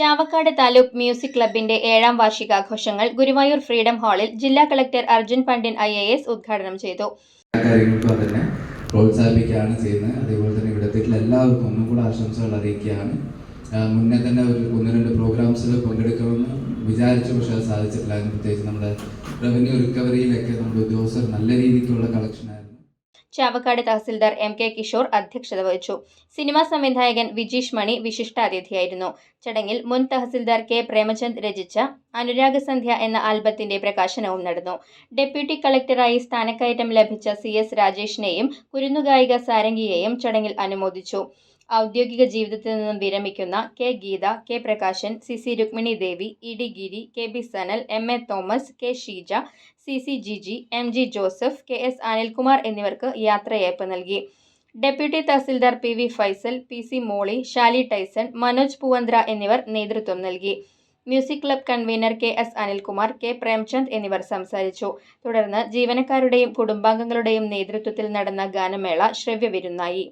Chavakkad taluk music ക്ലബിന്റെ ഏഴാം വാർഷികാഘോഷങ്ങൾ Guruvayur freedom ഹാളിൽ ജില്ലാ collector Arjun Pandian I A S ഉദ്ഘാടനം ചെയ്തു. തന്നെ പ്രോത്സാഹിപ്പിക്കുകയാണ് ചെയ്യുന്നത്. അതേപോലെ തന്നെ ഇവിടെ എത്തിയിട്ടുള്ള എല്ലാവർക്കും ഒന്നും കൂടെ ആശംസകൾ അറിയിക്കുകയാണ്. മുന്നേ തന്നെ ഒരു ഒന്ന് രണ്ട് പ്രോഗ്രാംസിൽ പങ്കെടുക്കണമെന്ന് വിചാരിച്ചു പക്ഷേ അത് സാധിച്ചിട്ടില്ല. പ്രത്യേകിച്ച് നമ്മുടെ റവന്യൂ റിക്കവറിയിലൊക്കെ നമ്മുടെ ഉദ്യോഗസ്ഥർ നല്ല രീതിക്കുള്ള കളക്ഷനായിരുന്നു ചാവക്കാട് തഹസിൽദാർ എം കെ കിഷോർ അധ്യക്ഷത വഹിച്ചു. സിനിമാ സംവിധായകൻ വിജീഷ് മണി വിശിഷ്ടാതിഥിയായിരുന്നു. ചടങ്ങിൽ മുൻ തഹസിൽദാർ കെ പ്രേമചന്ദ് രചിച്ച അനുരാഗസന്ധ്യ എന്ന ആൽബത്തിന്റെ പ്രകാശനവും നടന്നു. ഡെപ്യൂട്ടി കളക്ടറായി സ്ഥാനക്കയറ്റം ലഭിച്ച സി എസ് രാജേഷിനെയും കുരുന്നുഗായിക സാരംഗിയെയും ചടങ്ങിൽ അനുമോദിച്ചു. ഔദ്യോഗിക ജീവിതത്തിൽ നിന്നും വിരമിക്കുന്ന K Geetha K Prakashan C C Rukmini Devi E D Giri K B Sanal M A Thomas K Sheeja C C G G M G Joseph K S Anilkumar എന്നിവർക്ക് യാത്രയയപ്പ് നൽകി. Deputy tahsildar P V Faisal P C Molly Shali Tyson Manoj പൂവന്ദ്ര എന്നിവർ നേതൃത്വം നൽകി. Music club convener K S Anilkumar K Premchand എന്നിവർ സംസാരിച്ചു. തുടർന്ന് ജീവനക്കാരുടെയും കുടുംബാംഗങ്ങളുടെയും നേതൃത്വത്തിൽ നടന്ന ഗാനമേള ശ്രവ്യവിരുന്നായി.